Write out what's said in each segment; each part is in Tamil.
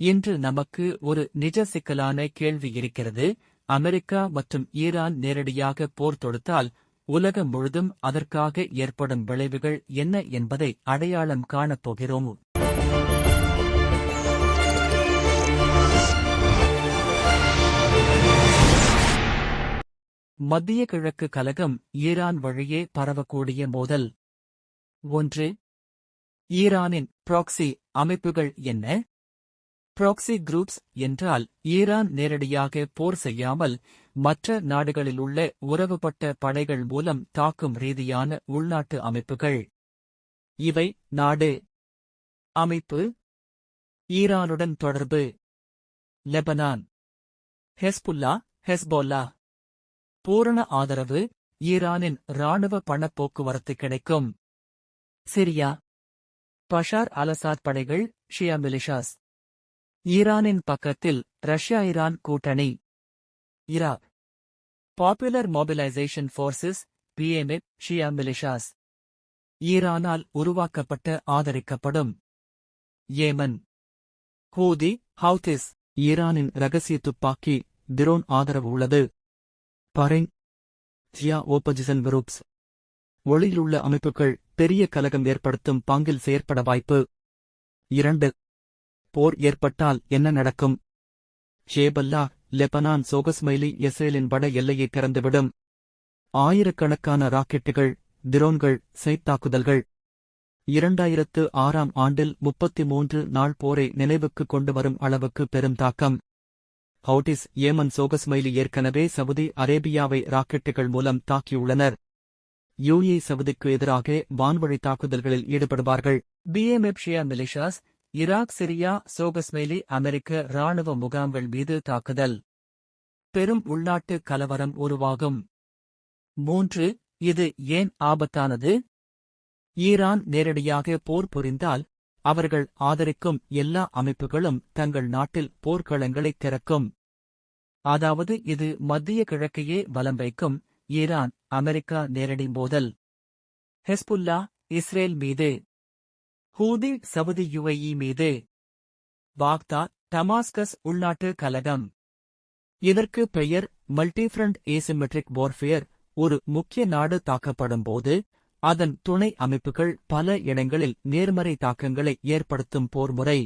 இன்று நமக்கு ஒரு நிஜ சிக்கலான கேள்வி இருக்கிறது. அமெரிக்கா மற்றும் ஈரான் நேரடியாக போர் தொடுத்தால் உலகம் முழுதும் அதற்காக ஏற்படும் விளைவுகள் என்ன என்பதை அடையாளம் காணப்போகிறோம் மத்திய கிழக்கு கலகம் ஈரான் வழியே பரவக்கூடிய மோதல். ஒன்று. ஈரானின் ப்ராக்ஸி அமைப்புகள் என்ன? ப்ராக்ஸி குரூப்ஸ் என்றால் ஈரான் நேரடியாக போர் செய்யாமல் மற்ற நாடுகளில் உள்ள உறவுபட்ட படைகள் மூலம் தாக்கும் ரீதியான உள்நாட்டு அமைப்புகள். இவை நாடு அமைப்பு ஈரானுடன் தொடர்பு. Lebanon Hezbollah Hezbollah. பூரண ஆதரவு ஈரானின் இராணுவ பணப்போக்குவரத்து கிடைக்கும். சிரியா பஷார் அலசாத் படைகள் ஷியா மிலிஷாஸ் ஈரானின் பக்கத்தில் ரஷ்யா ஈரான் கூட்டணி. Iraq. Popular mobilisation forces PMF Shia militias ஈரானால் உருவாக்கப்பட்ட ஆதரிக்கப்படும். ஏமன் ஹூதி ஹவுதிஸ் ஈரானின் ரகசிய துப்பாக்கி திரோன் ஆதரவு உள்ளது. பரிங் ஜியா ஓப்போசிஷன் குரூப்ஸ் ஒளியிலுள்ள அமைப்புகள் பெரிய கலகம் ஏற்படுத்தும் பாங்கில் செயற்பட வாய்ப்பு. இரண்டு. போர் ஏற்பட்டால் என்ன நடக்கும்? ஷேபல்லா லெபனான் சோகஸ்மைலி இஸ்ரேலின் வட எல்லையை திறந்துவிடும். ஆயிரக்கணக்கான ராக்கெட்டுகள் திரோன்கள் செய்தாக்குதல்கள் இரண்டாயிரத்து ஆறாம் ஆண்டில் முப்பத்தி மூன்று நாள் போரை நினைவுக்கு கொண்டு வரும் அளவுக்கு பெரும் தாக்கம். ஹவுட்டிஸ் ஏமன் சோகஸ்மைலி ஏற்கனவே சவுதி அரேபியாவை ராக்கெட்டுகள் மூலம் தாக்கியுள்ளனர். யூஏ சவுதிக்கு எதிராக வான்வழி தாக்குதல்களில் ஈடுபடுவார்கள். பிஎம்எப் மெப்ஷியா மிலிஷாஸ் ஈராக் சிரியா சோகஸ்மைலி அமெரிக்க ராணுவ முகாம்கள் மீது தாக்குதல். பெரும் உள்நாட்டு கலவரம் உருவாகும். மூன்று இது ஏன் ஆபத்தானது? ஈரான் நேரடியாக போர் புரிந்தால் அவர்கள் ஆதரிக்கும் எல்லா அமைப்புகளும் தங்கள் நாட்டில் போர்க்களங்களை திறக்கும். அதாவது இது மத்திய கிழக்கையே வலம் வைக்கும் ஈரான் அமெரிக்கா நேரடி மோதல். ஹெஸ்புல்லா இஸ்ரேல் மீது ஹூதி சவுதி யுஏஇ மீது. பாக்தாத் டமாஸ்கஸ் உள்நாட்டு கலகம் இதற்கு பெயர் மல்டிஃப்ரண்ட் ஏசிமெட்ரிக் வார்ஃபேர் ஒரு முக்கிய நாடு தாக்கப்படும் போது அதன் துணை அமைப்புகள் பல இடங்களில் நேர்மறை தாக்கங்களை ஏற்படுத்தும் போர்முறை.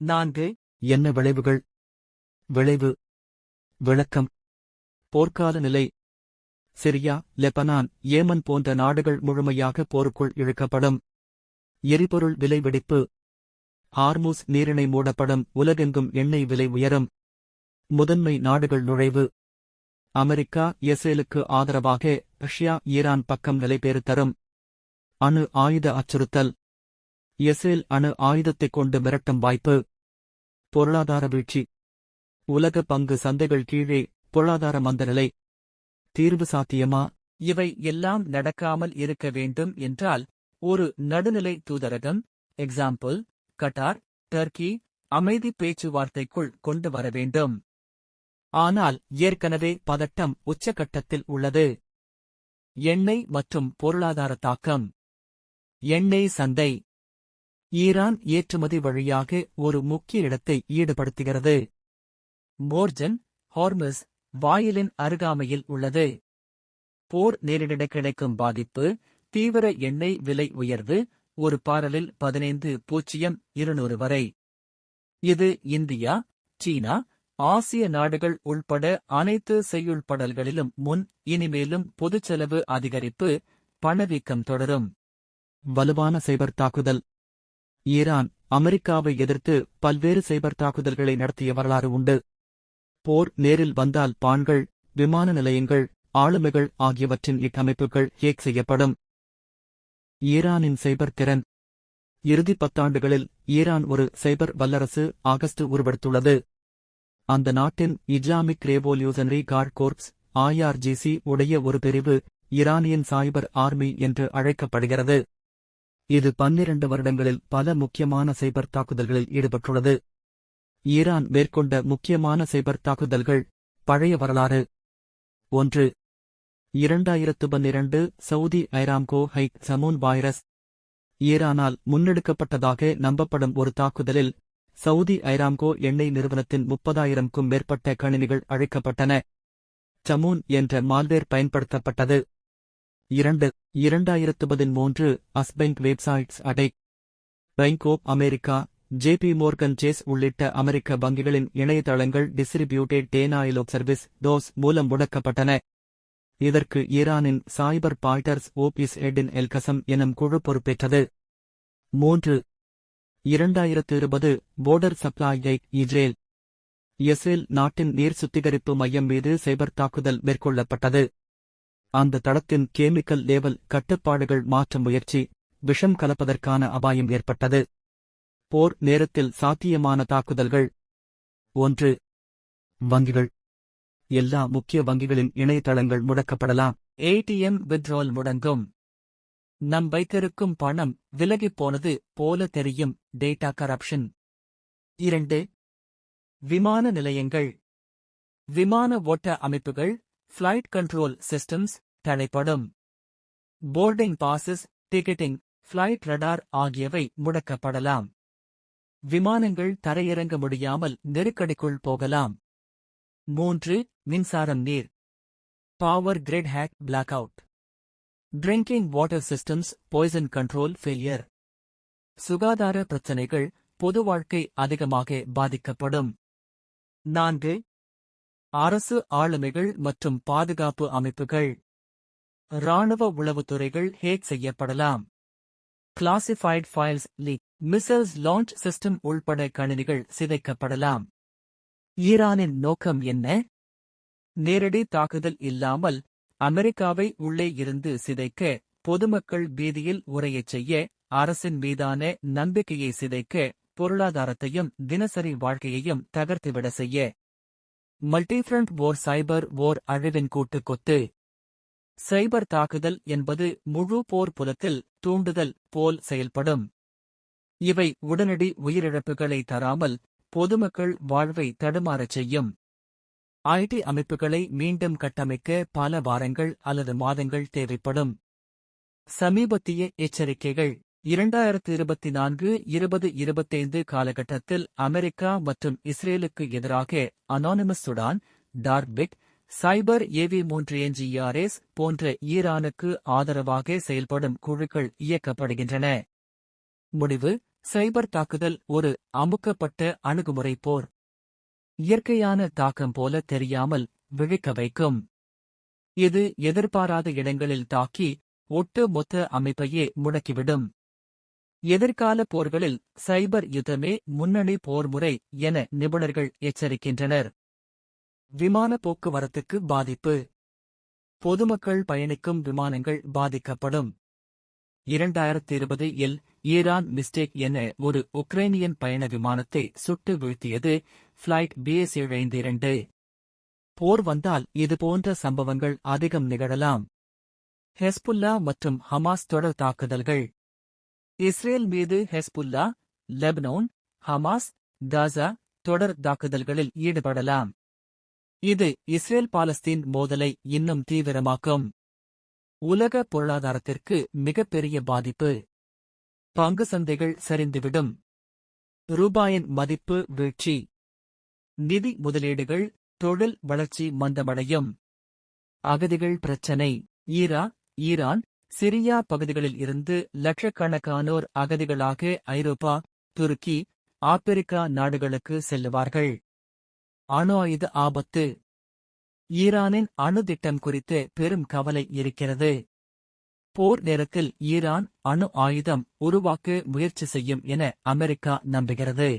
நான்கு என்ன விளைவுகள்? விளைவு. விளக்கம். போர்க்கால நிலை. சிரியா லெபனான் ஏமன் போன்ற நாடுகள் முழுமையாக போருக்குள் இழுக்கப்படும். எரிபொருள் விலை வெடிப்பு. ஹார்மூஸ் நீரிணை மூடப்படும் உலகெங்கும் எண்ணெய் விலை உயரும். முதன்மை நாடுகள் நுழைவு. அமெரிக்கா இஸ்ரேலுக்கு ஆதரவாக ரஷ்யா ஈரான் பக்கம் நிலைபேறு தரும் அணு ஆயுத அச்சுறுத்தல். இஸ்ரேல் அணு ஆயுதத்தைக் கொண்டு மிரட்டும் வாய்ப்பு. பொருளாதார வீழ்ச்சி. உலக பங்கு சந்தைகள் கீழே பொருளாதார மந்தநிலை. தீர்வு சாத்தியமா? இவை எல்லாம் நடக்காமல் இருக்க வேண்டும் என்றால் ஒரு நடுநிலை தூதரகம் எக்ஸாம்பிள் கட்டார் டர்க்கி அமைதி பேச்சுவார்த்தைக்குள் கொண்டு வர வேண்டும். ஆனால் ஏற்கனவே பதட்டம் உச்சகட்டத்தில் உள்ளது. எண்ணெய் மற்றும் பொருளாதார தாக்கம். எண்ணெய் சந்தை. ஈரான் ஏற்றுமதி வழியாக ஒரு முக்கிய இடத்தை ஈடுபடுத்துகிறது. மோர்ஜன் ஹார்மஸ் வாயிலின் அருகாமையில் உள்ளது. போர் நேரிட கிடைக்கும் பாதிப்பு தீவிர எண்ணெய் விலை உயர்வு ஒரு பாரலில் பதினைந்து பூஜ்ஜியம் இருநூறு வரை. இது இந்தியா சீனா ஆசிய நாடுகள் உள்பட அனைத்து செய்யுள்படல்களிலும் முன் இனிமேலும் பொதுச் செலவு அதிகரிப்பு பணவீக்கம் தொடரும். வலுவான சைபர் தாக்குதல். ஈரான் அமெரிக்காவை எதிர்த்து பல்வேறு சைபர் தாக்குதல்களை நடத்திய வரலாறு உண்டு. போர் நேரில் வந்தால் பான்கள் விமான நிலையங்கள் ஆளுமைகள் ஆகியவற்றின் இக்கமைப்புகள் ஹேக் செய்யப்படும். ஈரானின் சைபர் திறன் இறுதி பத்தாண்டுகளில் ஈரான் ஒரு சைபர் வல்லரசு ஆகஸ்ட் உருவெடுத்துள்ளது. அந்த நாட்டின் Islamic revolutionary guard corps IRGC உடைய ஒரு பிரிவு ஈரானியன் சைபர் ஆர்மி என்று அழைக்கப்படுகிறது. இது பன்னிரண்டு வருடங்களில் பல முக்கியமான சைபர் தாக்குதல்களில் ஈடுபட்டுள்ளது. ஈரான் மேற்கொண்ட முக்கியமான சைபர் தாக்குதல்கள் பழைய வரலாறு. ஒன்று இரண்டாயிரத்து பன்னிரண்டு Saudi Aramco hike Shamoon virus ஈரானால் முன்னெடுக்கப்பட்டதாக நம்பப்படும் ஒரு தாக்குதலில் சவுதி ஐராம்கோ எண்ணெய் நிறுவனத்தின் முப்பதாயிரம்க்கும் மேற்பட்ட கணினிகள் அழைக்கப்பட்டன. சமூன் என்ற மால்வேர் பயன்படுத்தப்பட்டது. இரண்டு இரண்டாயிரத்து பதிமூன்று அஸ்பெங்க் வெப்சைட்ஸ் அடை. Bank of America JP Morgan Chase உள்ளிட்ட அமெரிக்க வங்கிகளின் இணையதளங்கள் டிஸ்ட்ரிபியூட்டட் டேனாயிலோ சர்வீஸ் டோஸ் மூலம் முடக்கப்பட்டன. இதற்கு ஈரானின் சாய்பர் பாய்டர்ஸ் ஓபிஸ் எடின் எல்கசம் எனும் குழு பொறுப்பேற்றது. மூன்று. இரண்டாயிரத்து இருபது போர்டர் சப்ளையை இஸ்ரேல் இஸ்ரேல் நாட்டின் நீர் சுத்திகரிப்பு மையம் மீது சைபர் தாக்குதல் மேற்கொள்ளப்பட்டது. அந்த தளத்தின் கேமிக்கல் லேவல் கட்டுப்பாடுகள் மாற்ற முயற்சி விஷம் கலப்பதற்கான அபாயம் ஏற்பட்டது. போர் நேரத்தில் சாத்தியமான தாக்குதல்கள். ஒன்று. வங்கிகள். எல்லா முக்கிய வங்கிகளின் இணையதளங்கள் முடக்கப்படலாம். ATM withdrawal முடங்கும். நம் வைத்திருக்கும் பணம் விலகிப் போனது போல தெரியும். டேட்டா கரப்ஷன் இரண்டு. விமான நிலையங்கள். விமான ஓட்ட அமைப்புகள் flight control systems தடைப்படும். Boarding passes ticketing flight radar ஆகியவை முடக்கப்படலாம். விமானங்கள் தரையிறங்க முடியாமல் நெருக்கடிக்குள் போகலாம். மூன்று. மின்சாரம் நீர். Power grid hack blackout drinking water systems poison control failure சுகாதார பிரச்சினைகள் பொது வாழ்க்கை அதிகமாக பாதிக்கப்படும். நான்கு அரசு ஆளுமைகள் மற்றும் பாதுகாப்பு அமைப்புகள். இராணுவ உளவுத்துறைகள் ஹேக் செய்யப்படலாம். Classified files leak missiles launch system உள்பட கணினிகள் சிதைக்கப்படலாம். ஈரானின் நோக்கம் என்ன? நேரடி தாக்குதல் இல்லாமல் அமெரிக்காவை உள்ளே இருந்து சிதைக்க பொதுமக்கள் பீதியில் உரையச் செய்ய அரசின் மீதான நம்பிக்கையை சிதைக்க பொருளாதாரத்தையும் தினசரி வாழ்க்கையையும் தகர்த்துவிட செய்ய. மல்டிஃப்ரண்ட் ஓர் சைபர் ஓர் அழிவின் கூட்டு கொத்து சைபர் தாக்குதல் என்பது முழு போர் புலத்தில் தூண்டுதல் போல் செயல்படும். இவை உடனடி உயிரிழப்புகளை தராமல் பொதுமக்கள் வாழ்வை தடுமாறச் செய்யும். ஐடி அமைப்புகளை மீண்டும் கட்டமைக்க பல வாரங்கள் அல்லது மாதங்கள் தேவைப்படும். சமீபத்திய எச்சரிக்கைகள். இரண்டாயிரத்து இருபத்தி நான்கு இருபது இருபத்தைந்து காலகட்டத்தில் அமெரிக்கா மற்றும் இஸ்ரேலுக்கு எதிராக அனானிமஸ் சுடான் டார்பிக் சைபர் ஏவி மூன்று என்ஜிஆர்எஸ் போன்ற ஈரானுக்கு ஆதரவாக செயல்படும் குழுக்கள் இயக்கப்படுகின்றன. முடிவு சைபர் தாக்குதல் ஒரு அமுக்கப்பட்ட அணுகுமுறை போர். இயற்கையான தாக்கம் போல தெரியாமல் விழிக்க வைக்கும். இது எதிர்பாராத இடங்களில் தாக்கி ஒட்டு மொத்த அமைப்பையே முடக்கிவிடும். எதிர்கால போர்களில் சைபர் யுத்தமே முன்னணி போர்முறை என நிபுணர்கள் எச்சரிக்கின்றனர். விமான போக்குவரத்துக்கு பாதிப்பு. பொதுமக்கள் பயணிக்கும் விமானங்கள் பாதிக்கப்படும். இரண்டாயிரத்தி இருபது இல் ஈரான் மிஸ்டேக் என ஒரு உக்ரைனியன் பயண விமானத்தை சுட்டு வீழ்த்தியது ஃப்ளைட் பிஎஸ் எழுந்து இரண்டு. போர் வந்தால் இதுபோன்ற சம்பவங்கள் அதிகம் நிகழலாம். ஹெஸ்புல்லா மற்றும் ஹமாஸ் தொடர் தாக்குதல்கள். இஸ்ரேல் மீது ஹெஸ்புல்லா லெபனோன் ஹமாஸ் காசா தொடர் தாக்குதல்களில் ஈடுபடலாம். இது இஸ்ரேல் பாலஸ்தீன் மோதலை இன்னும் தீவிரமாக்கும். உலக பொருளாதாரத்திற்கு மிகப்பெரிய பாதிப்பு. பங்கு சந்தைகள் சரிந்துவிடும். ரூபாயின் மதிப்பு வீழ்ச்சி. நிதி முதலீடுகள் தொழில் வளர்ச்சி மந்தமடையும். அகதிகள் பிரச்சினை. ஈரா ஈரான் சிரியா பகுதிகளில் இருந்து லட்சக்கணக்கானோர் அகதிகளாக ஐரோப்பா துருக்கி ஆப்பிரிக்கா நாடுகளுக்கு செல்லுவார்கள். அணு ஆயுத ஆபத்து. ஈரானின் அணு திட்டம் குறித்து பெரும் கவலை இருக்கிறது. போர் நேரத்தில் ஈரான் அணு ஆயுதம் உருவாக்க முயற்சி செய்யும் என அமெரிக்கா நம்புகிறது.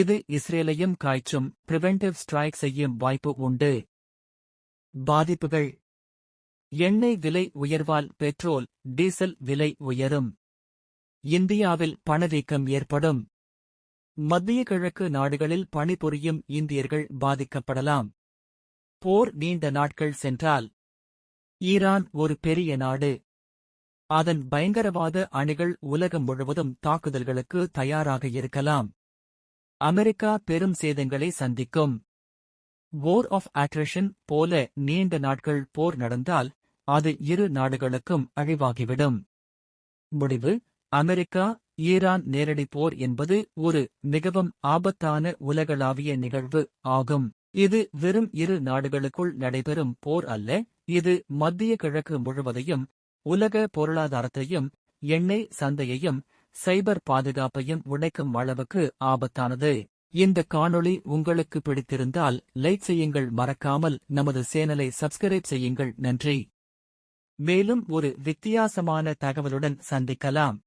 இது இஸ்ரேலையும் காய்ச்சும் பிரிவென்டிவ் ஸ்ட்ரைக் செய்யும் வாய்ப்பு உண்டு. பாதிப்புகள். எண்ணெய் விலை உயர்வால் பெட்ரோல் டீசல் விலை உயரும். இந்தியாவில் பணவீக்கம் ஏற்படும். மத்திய கிழக்கு நாடுகளில் பணிபுரியும் இந்தியர்கள் பாதிக்கப்படலாம். போர் நீண்ட நாட்கள் சென்றால். ஈரான் ஒரு பெரிய நாடு. அதன் பயங்கரவாத அணிகள் உலகம் முழுவதும் தாக்குதல்களுக்கு தயாராக இருக்கலாம். அமெரிக்கா பெரும் சேதங்களை சந்திக்கும். வோர் ஆஃப் அட்ரேஷன் போல நீண்ட நாட்கள் போர் நடந்தால் அது இரு நாடுகளுக்கும் அழிவாகிவிடும். முடிவு அமெரிக்கா ஈரான் நேரடி போர் என்பது ஒரு மிகவும் ஆபத்தான உலகளாவிய நிகழ்வு ஆகும். இது வெறும் இரு நாடுகளுக்குள் நடைபெறும் போர் அல்ல இது மத்திய கிழக்கு முழுவதையும் உலக பொருளாதாரத்தையும் எண்ணெய் சந்தையையும் சைபர் பாதுகாப்பையும் உடைக்கும் அளவுக்கு ஆபத்தானது. இந்த காணொளி உங்களுக்கு பிடித்திருந்தால் லைக் செய்யுங்கள். மறக்காமல் நமது சேனலை சப்ஸ்கிரைப் செய்யுங்கள். நன்றி. மேலும் ஒரு வித்தியாசமான தகவலுடன் சந்திக்கலாம்.